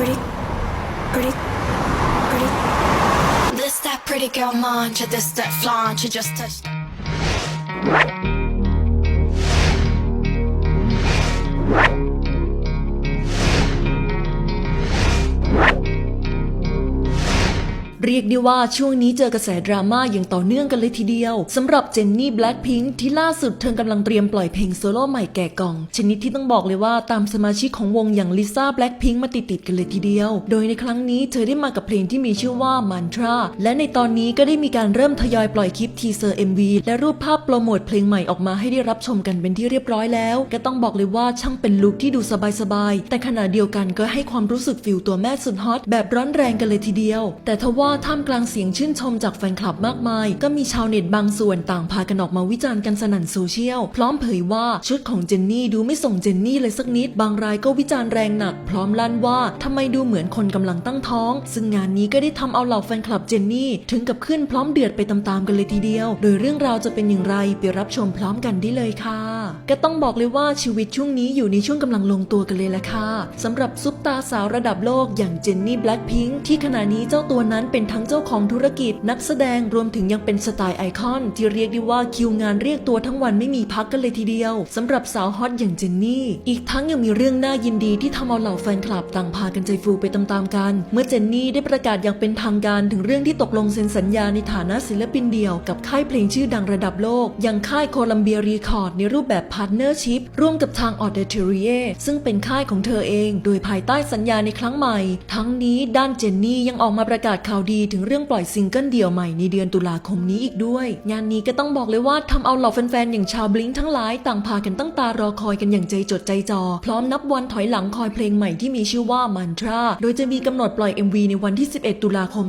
pretty, pretty, pretty. This that pretty girl mantra, this that flaunt, you just touched. เรียกได้ว่าช่วงนี้เจอกระแสดราม่าอย่างต่อเนื่องกันเลยทีเดียวสำหรับเจนนี่แบล็คพิงค์ที่ล่าสุดเธอกำลังเตรียมปล่อยเพลงโซโล่ใหม่แก่กล่อง ชนิดที่ต้องบอกเลยว่าตามสมาชิกของวงอย่างลิซ่าแบล็คพิงค์มาติดๆกันเลยทีเดียว โดยในครั้งนี้เธอได้มากับเพลงที่มีชื่อว่ามันทราและในตอนนี้ก็ได้มีการเริ่มทยอยปล่อยคลิปทีเซอร์ MV และรูปภาพโปรโมทเพลงใหม่ออกมาให้ได้รับชมกันเป็นที่เรียบร้อยแล้ว ก็ต้องบอกเลยว่าช่างเป็นลุคที่ดูสบายๆแต่ขณะเดียวกันก็ให้ความรู้สึกฟิลตัวแม่สุดฮอตแบบร้อนแรงกันเลยทีเดียว แต่ทว่าท่ามกลางเสียงชื่นชมจากแฟนคลับมากมาย ก็มีชาวเน็ตบางส่วนต่างพากันออกมาวิจารณ์กันสนั่นโซเชียล พร้อมเผยว่าชุดของเจนนี่ดูไม่ส่งเจนนี่เลยสักนิด บางรายก็วิจารณ์แรงหนัก พร้อมลั่นว่าทำไมดูเหมือนคนกำลังตั้งท้อง ซึ่งงานนี้ก็ได้ทำเอาเหล่าแฟนคลับเจนนี่ถึงกับขึ้นพร้อมเดือดไปตามๆกันเลยทีเดียว โดยเรื่องราวจะเป็นอย่างไรไปรับชมพร้อมกันได้เลยค่ะ ก็ต้องบอกเลยว่าชีวิตช่วงนี้อยู่ในช่วงกำลังลงตัวกันเลยละค่ะสำหรับซุปตาสาวระดับโลกอย่างเจนนี่แบล็คพิงค์ที่ขณะนี้เจ้าตัวนั้นเป็นทั้งเจ้าของธุรกิจนักแสดงรวมถึงยังเป็นสไตล์ไอคอน ที่เรียกได้ว่าคิวงานเรียกตัวทั้งวันไม่มีพักกันเลยทีเดียวสำหรับสาวฮอตอย่างเจนนี่ อีกทั้งยังมีเรื่องน่ายินดีที่ทำเอาเหล่าแฟนคลับต่างพากันใจฟูไปตามๆกัน เมื่อเจนนี่ได้ประกาศอย่างเป็นทางการถึงเรื่องที่ตกลงเซ็นสัญญาในฐานะศิลปินเดี่ยวกับค่ายเพลงชื่อดังระดับโลกอย่างค่ายโคลัมเบียรีคอร์ดในรูปแบบพาร์ทเนอร์ชิพร่วมกับทางออเดเทเรียซึ่งเป็นค่ายของเธอเอง โดยภายใต้สัญญาในครั้งใหม่ ทั้งนี้ด้านเจนนี่ยังออกมาประกาศข่าวดีถึงเรื่องปล่อยซิงเกิลเดี่ยวใหม่ในเดือนตุลาคมนี้อีกด้วย งานนี้ก็ต้องบอกเลยว่าทำเอาเหล่าแฟนๆ อย่างชาวบลิงทั้งหลายต่างพากันตั้งตารอคอยกันอย่างใจจดใจจ่อพร้อมนับวันถอยหลังคอยเพลงใหม่ที่มีชื่อว่ามันทราโดยจะมีกำหนดปล่อย MV ในวันที่ 11 ตุลาคม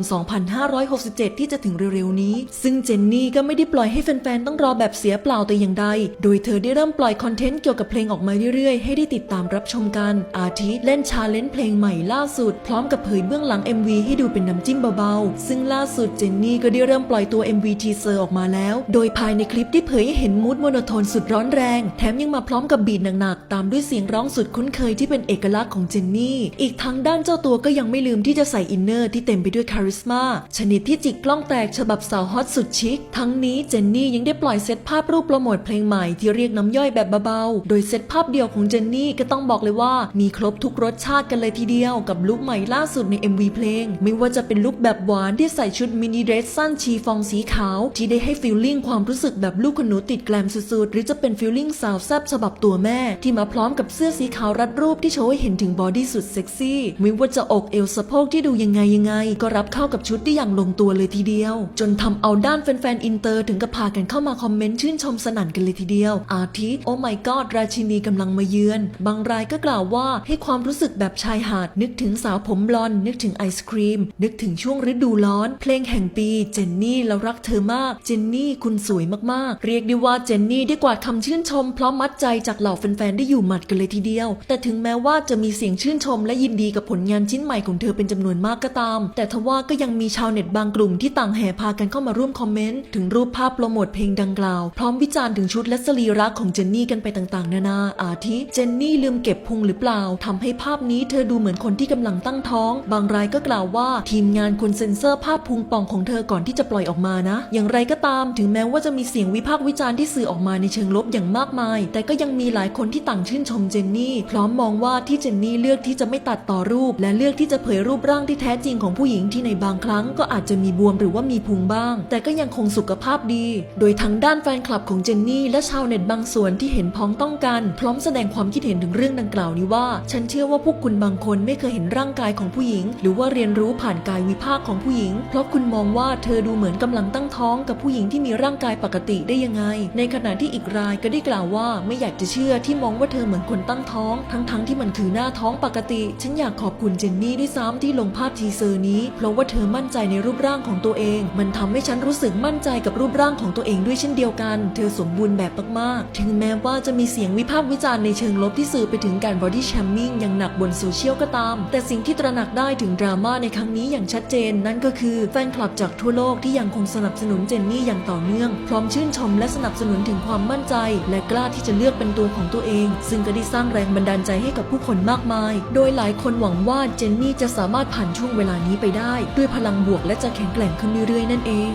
2567 ที่จะถึงเร็วๆนี้ ซึ่งเจนนี่ก็ไม่ได้ปล่อยให้แฟนๆ ต้องรอแบบเสียเปล่าแต่อย่างใด โดยเธอได้เริ่มปล่อยคอนเทนต์เกี่ยวกับเพลงออกมาเรื่อยๆ ให้ได้ติดตามรับชมกัน อาทิเล่นชาเลนจ์เพลงใหม่ล่าสุด พร้อมกับเผยเบื้องหลัง MV ให้ดูเป็นน้ำจิ้มเบาๆ ซึ่งล่าสุดเจนนี่ก็ได้เริ่มปล่อยตัว MV ทีเซอร์ออกมาแล้ว โดยภายในคลิปที่เผยให้เห็นมูดโมโนโทนสุดร้อนแรง แถมยังมาพร้อมกับบีทหนักๆ ตามด้วยเสียงร้องสุดคุ้นเคยที่เป็นเอกลักษณ์ของเจนนี่ อีกทั้งด้านเจ้าตัวก็ยังไม่ลืมที่จะใส่อินเนอร์ที่เต็มไปด้วยคาริสมาชนิดที่จิกกล้องแตกฉบับสาวฮอตสุดชิค ทั้งนี้เจนนี่ยังได้ปล่อยเซตภาพรูปโปรโมทเพลงใหม่ที่เรียกน้ำย่อยแบบเบาๆ โดยเซตภาพเดียวของเจนนี่ก็ต้องบอกเลยว่ามีครบทุกรสชาติกันเลยทีเดียวกับลุคใหม่ล่าสุดใน MV เพลง ไม่ว่าจะเป็นลุคแบบหวานที่ใส่ชุดมินิเดรสสั้นชีฟองสีขาว ที่ได้ให้ฟีลลิ่งความรู้สึกแบบลูกคุนูติดแกลมสุดๆ หรือจะเป็นฟีลลิ่งสาวแซ่บฉบับตัวแม่ ที่มาพร้อมกับเสื้อสีขาวรัดรูปที่โชว์ให้เห็นถึงบอดี้สุดเซ็กซี่ ไม่ว่าจะอกเอวสะโพกที่ดูยังไงยังไง ก็รับเข้ากับชุดได้อย่างลงตัวเลยทีเดียว จนทำเอาด้านแฟนๆอินเตอร์ถึงกับพากันเข้ามาคอมเมนต์ชื่นชมสนั่นกันเลยทีเดียวอาทิโอ้ my god ราชินีกำลังมาเยือน บางรายก็กล่าวว่าให้ความรู้สึกแบบชายหาด นึกถึงสาวผมบลอน นึกถึงไอศครีม นึกถึงช่วงฤดูร้อน เพลงแห่งปี เจนนี่เรารักเธอมาก เจนนี่คุณสวยมากๆ เรียกได้ว่าเจนนี่ได้กวาดคำชื่นชมพร้อมมัดใจจากเหล่าแฟนๆได้อยู่หมัดกันเลยทีเดียว แต่ถึงแม้ว่าจะมีเสียงชื่นชม และยินดีกับผลงานชิ้นใหม่ของเธอเป็นจำนวนมากก็ตาม แต่ทว่าก็ยังมีชาวเน็ตบางกลุ่มที่ต่างแห่พากันเข้ามาร่วมคอมเมนต์ถึงรูปภาพโปรโมทเพลงดังกล่าวพร้อมวิจารณ์ถึงชุดและสรีระของเจนนี่กันไปต่างๆ นานา อาทิ เจนนี่ลืมเก็บพุงหรือเปล่าทำให้ภาพนี้เธอดูเหมือนคนที่กำลังตั้งท้อง บางรายก็กล่าวว่าทีมงานควรเซ็นเซอร์ภาพพุงป่องของเธอก่อนที่จะปล่อยออกมานะ อย่างไรก็ตาม ถึงแม้ว่าจะมีเสียงวิพากษ์วิจารณ์ที่สื่อออกมาในเชิงลบอย่างมากมาย แต่ก็ยังมีหลายคนที่ต่างชื่นชมเจนนี่ พร้อมมองว่าที่เจนนี่เลือกที่จะไม่ตัดต่อรูป และเลือกที่จะเผยรูปร่างที่แท้จริงของผู้หญิงที่ในบางครั้งก็อาจจะมีบวมหรือว่ามีพุงบ้าง แต่ก็ยังคงสุขภาพดี โดยทางด้านแฟนคลับของเจนนี่และชาวเน็ตบางส่วนที่เห็นพ้องต้องกัน พร้อมแสดงความคิดเห็นถึงเรื่องดังกล่าวนี้ว่า ฉันเชื่อว่าพวกคุณบางคนไม่เคยเห็นร่างกายของผู้หญิง หรือว่าเรียนรู้ผ่านกายวิภาคของผู้หญิง เพราะคุณมองว่าเธอดูเหมือนกำลังตั้งท้องกับผู้หญิงที่มีร่างกายปกติได้ยังไง ในขณะที่อีกรายก็ได้กล่าวว่าไม่อยากจะเชื่อที่มองว่าเธอเหมือนคนตั้งท้อง ทั้งๆที่มันคือหน้าท้องปกติ ฉันอยากขอบคุณเจนนี่ด้วยซ้ำที่ลงภาพทีเซอร์นี้ เพราะว่าเธอมั่นใจในรูปร่างของตัวเอง มันทำให้ฉันรู้สึกมั่นใจกับรูปร่างของตัวเองด้วยเช่นเดียวกัน เธอสมบูรณ์แบบมากๆถึงแม้ว่าจะมีเสียงวิพากษ์วิจารณ์ในเชิงลบที่สื่อไปถึงการบอดี้แชมมิ่งอย่างหนักบนโซเชียลก็ตาม แต่สิ่งที่ตระหนักได้ถึงดราม่าในครั้งนี้อย่างชัดเจน นั่นก็คือแฟนคลับจากทั่วโลกที่ยังคงสนับสนุนเจนนี่อย่างต่อเนื่อง พร้อมชื่นชมและสนับสนุนถึงความมั่นใจ และกล้าที่จะเลือกเป็นตัวของตัวเอง ซึ่งก็ได้สร้างแรงบันดาลใจให้กับผู้คนมากมาย โดยหลายคนหวังว่าเจนนี่จะสามารถผ่านช่วงเวลานี้ไปได้ ด้วยพลังบวกและจะแข็งแกร่งขึ้นเรื่อยๆนั่นเอง